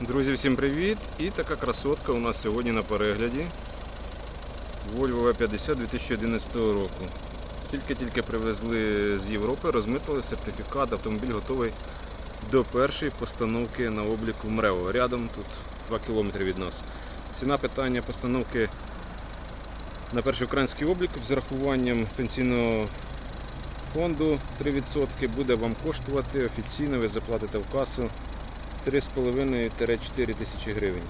Друзі, всім привіт! І така красотка у нас сьогодні на перегляді. Volvo V50 2011 року. Тільки-тільки привезли з Європи, розмитили сертифікат, автомобіль готовий до першої постановки на облік в МРЕО. Рядом тут 2 км від нас. Ціна питання постановки на перший український облік з зарахуванням пенсійного фонду 3% буде вам коштувати офіційно, ви заплатите в касу 3,5-4 тисячі гривень.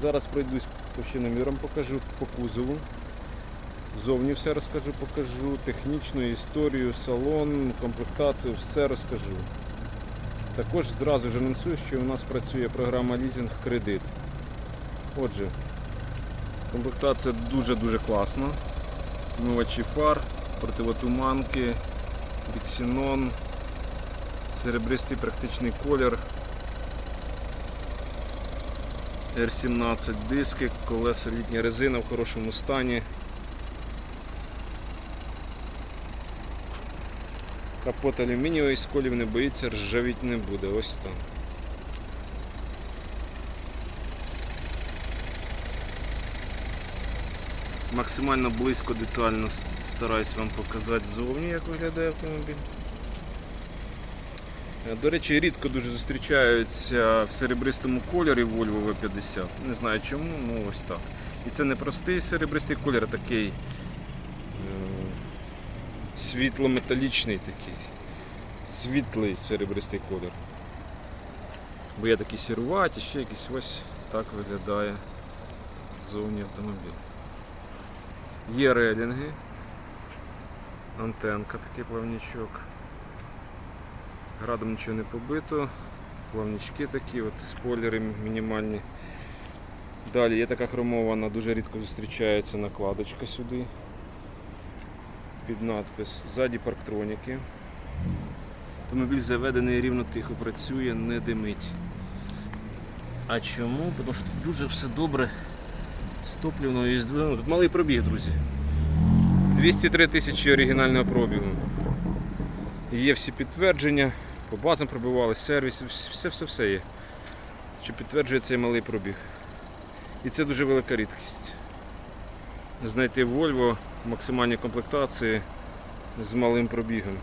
Зараз пройдусь товщиноміром, покажу по кузову. Зовні все розкажу, покажу, технічну історію, салон, комплектацію, все розкажу. Також зразу ж анонсую, що у нас працює програма лізинг кредит. Отже, комплектація дуже-дуже класна. Мивачі фар, противотуманки, біксінон, серебристий практичний колір. R17 диски, колеса літня резина в хорошому стані. Капот алюмінієвий, сколів не боїться, ржавіть не буде. Ось там. Максимально близько детально стараюсь вам показати ззовні, як виглядає автомобіль. Е, До речі, рідко дуже зустрічаються в серебристому кольорі Volvo V50. Не знаю чому, ну ось так. І це не простий серебристий колір, а такий е, світло-металічний такий. Світлий серебристий колір. Бо є такі сіруваті, ще якісь ось так виглядає ззовні автомобіль. Є релінги, антенка, такий плавнічок. Градом нічого не побито, плавнички такі, от спойлери мінімальні. Далі є така хромована, дуже рідко зустрічається накладочка сюди. Під надпис. Ззаді парктроніки. Автомобіль заведений рівно тихо працює, не димить. А чому? Тому що тут дуже все добре з топливною їздою. Ну, Тут малий пробіг, друзі. 203 тисячі оригінального пробігу. Є всі підтвердження, по базам пробивали, сервіс, все-все-все є. Що підтверджує цей малий пробіг. І це дуже велика рідкість. Знайти Volvo в максимальній комплектації з малим пробігом.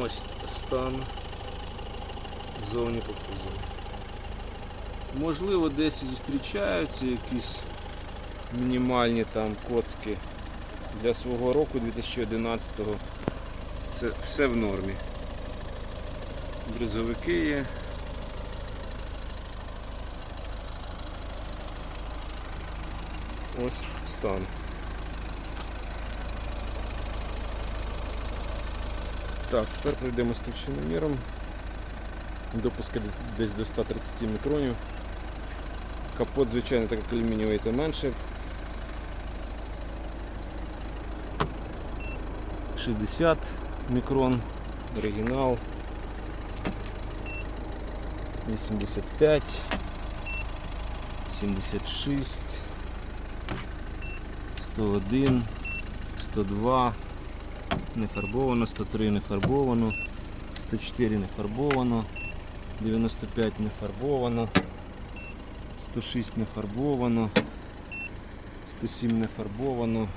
Ось стан зовні по кузову. Можливо, десь зустрічаються якісь мінімальні там коцки для свого року 2011-го. Це все в нормі. Бризовики є. Ось стан. Так, тепер пройдемо з товщиноміром. Допуска десь до 130 мікронів. Капот, звичайно, так як алюмінієвий, то менше. 60 мікрон, оригінал. 85, 76, 101, 102, не фарбовано, 103 не фарбовано, 104 не фарбовано, 95 не фарбовано, 106 не фарбовано, 107 не фарбовано,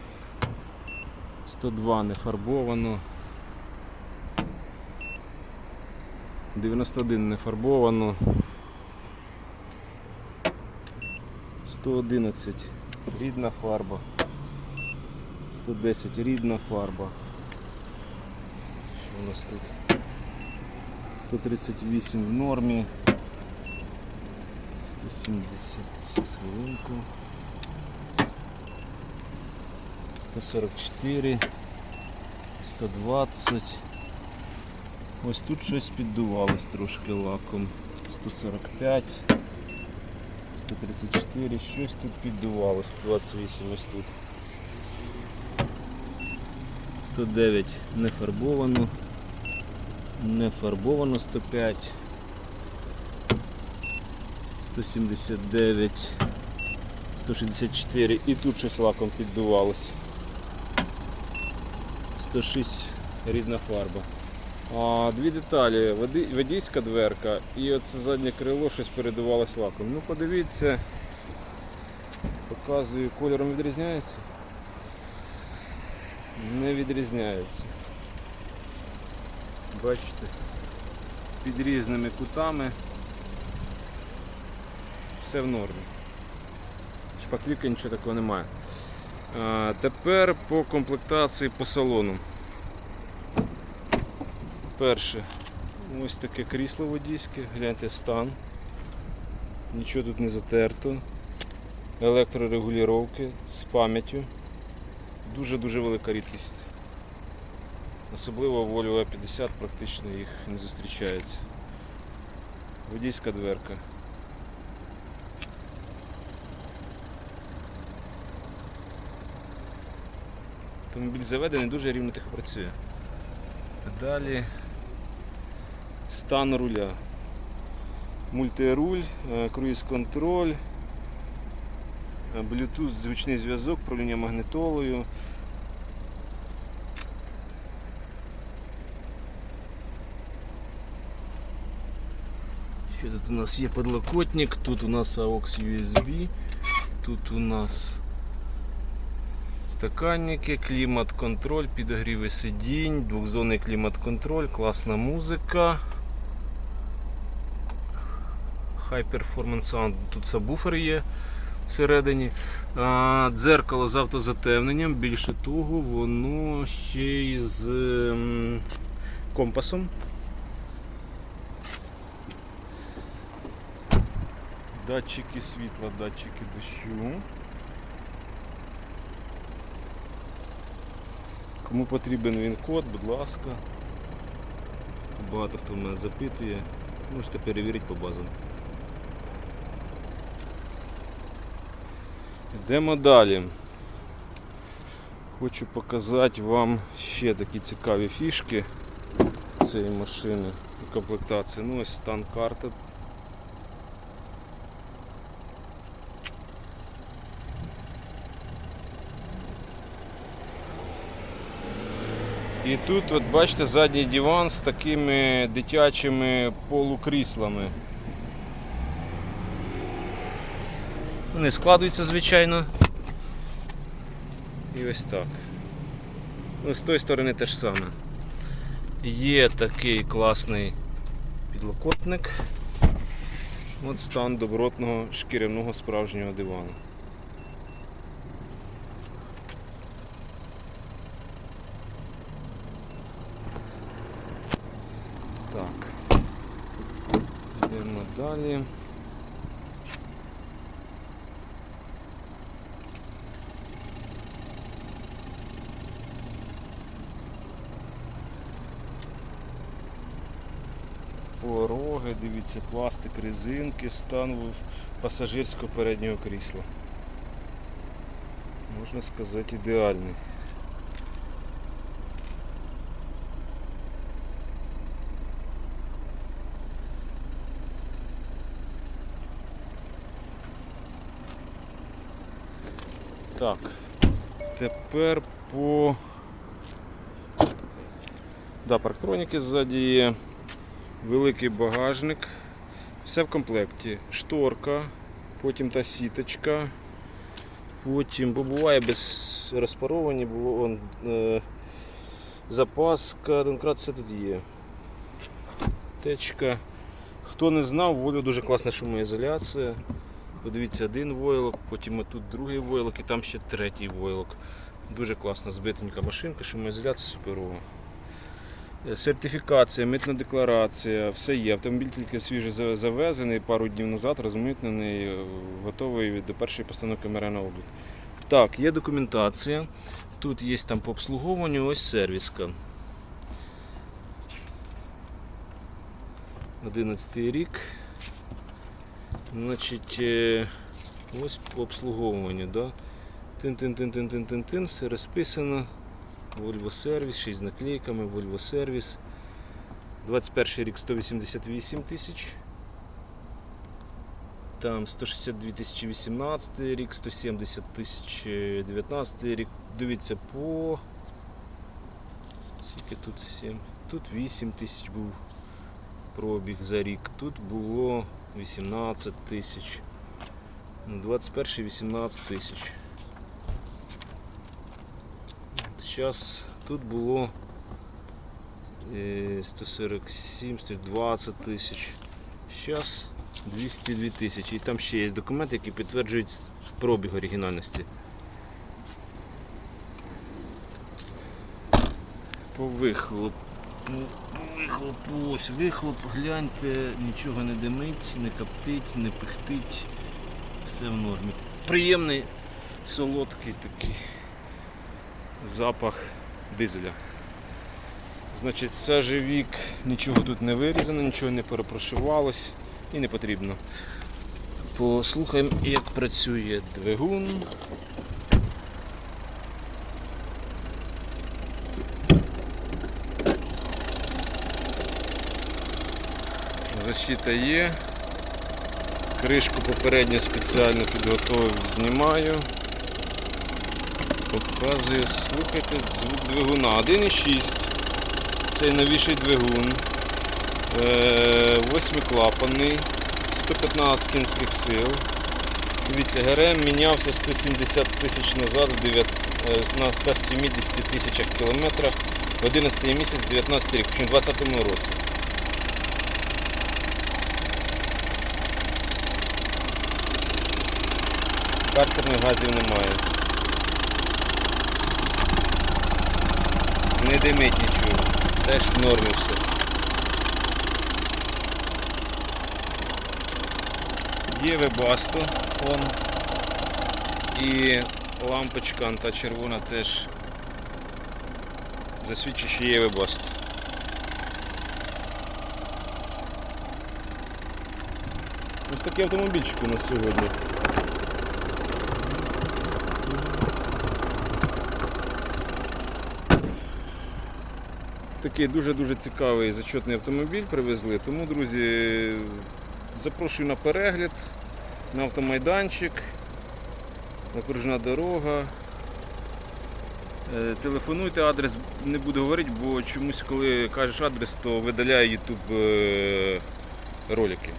102 не фарбовано, 91 не фарбовано, 111 рідна фарба, 110 рідна фарба. Що у нас тут? 138 в нормі. 170 хвилинку. 144, 120. Ось тут щось піддувалось трошки лаком. 145, 134, щось тут піддувалось, 128 ось тут. 109 не фарбовано. Не фарбовано 105. 179, 164 і тут щось лаком піддувалось. 106 рідна фарба. А, дві деталі. Водійська дверка і оце заднє крило щось передувалось лаком. Ну подивіться. Показую, кольором відрізняється? Не відрізняється. Бачите? Під різними кутами. Все в нормі. Шпаклівки нічого такого немає. Тепер по комплектації по салону. Перше, ось таке крісло водійське, гляньте стан. Нічого тут не затерто. Електрорегулювання з пам'яттю. Дуже-дуже велика рідкість. Особливо в Volvo A50 практично їх не зустрічається. Водійська дверка. Автомобіль заведений, дуже рівно тихо працює. Далі стан руля. Мультируль, е, круїз-контроль, е, Bluetooth, звучний зв'язок, правління магнитолою. Що тут у нас є подлокотник, тут у нас AUX USB, тут у нас Стаканники, клімат-контроль, підогріви сидінь, двохзонний клімат-контроль, класна музика. High Performance Sound, тут сабвуфер є всередині. А, Дзеркало з автозатемненням, більше того, воно ще й з ем, компасом. Датчики світла, датчики дощу. Кому потрібен він код, будь ласка. Багато хто мене запитує. Можете перевірити по базам. Йдемо далі. Хочу показати вам ще такі цікаві фішки цієї машини і комплектації. Ну ось стан карти. І тут, от бачите, задній диван з такими дитячими полукріслами. Вони складуються, звичайно. І ось так. Ну, з тої сторони те ж саме. Є такий класний підлокотник. От стан добротного шкіряного справжнього дивану. Так. Йдемо далі. Пороги, дивіться, пластик, резинки, стан пасажирського переднього крісла. Можна сказати, ідеальний. Так, тепер по да, парктроніки ззаді є, великий багажник, все в комплекті. Шторка, потім та сіточка, потім, бо буває без розпаровані, було он, е, запаска, домкрат, все тут є. Течка. Хто не знав, волю дуже класна шумоізоляція. Подивіться, один войлок, потім тут другий войлок і там ще третій войлок. Дуже класна збитенька машинка, шумоізоляція суперова. Е, Сертифікація, митна декларація, все є. Автомобіль тільки свіжо завезений пару днів назад, розмитнений, е, готовий до першої постановки на облік. Так, є документація. Тут є там по обслуговуванню, ось сервіска. 11 рік. Значить, е, ось по обслуговуванню, да? Тин-тин-тин-тин-тин-тин-тин, все розписано. Volvo Service, 6 з наклейками, Volvo Service. 21 рік 188 тисяч. Там 162 тисячі 18 рік, 170 тисяч 19 рік. Дивіться по. Скільки тут 7? Тут 8 тисяч був пробіг за рік. Тут було 18 тисяч. Ну, 21 18 тисяч. Зараз тут було е, 147, 120 тисяч. Зараз 202 тисячі. І там ще є документи, які підтверджують пробіг оригінальності. По вихлопу. Вихлопу, ось вихлоп, гляньте, нічого не димить, не коптить, не пихтить. Все в нормі. Приємний, солодкий такий запах дизеля. Значить, сажевік, нічого тут не вирізано, нічого не перепрошивалось і не потрібно. Послухаємо, як працює двигун. Защита є. Кришку попередньо спеціально підготовив, знімаю. Показую, слухайте звук двигуна. 1,6. Цей новіший двигун. Е, Восьмиклапанний, 115 кінських сил. Дивіться, ГРМ мінявся 170 тисяч назад в дев'ят- е, на 170 тисячах кілометрах в 11 місяць 19 рік, в 2020 році. Картерних газів немає. Не димить нічого. Теж в нормі все. Є вебасто, он. І лампочка та червона теж засвідчує, що є вебасто. Ось такий автомобільчик у нас сьогодні. Такий дуже-дуже цікавий зачетний автомобіль привезли. Тому, друзі, запрошую на перегляд, на автомайданчик, окружна дорога. Е, Телефонуйте, адрес не буду говорити, бо чомусь, коли кажеш адрес, то видаляє YouTube е, ролики.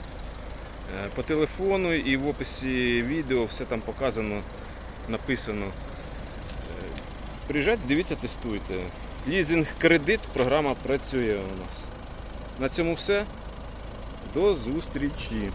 Е, По телефону і в описі відео все там показано, написано. Приїжджайте, дивіться, тестуйте. Лізинг кредит, програма працює у нас. На цьому все. До зустрічі!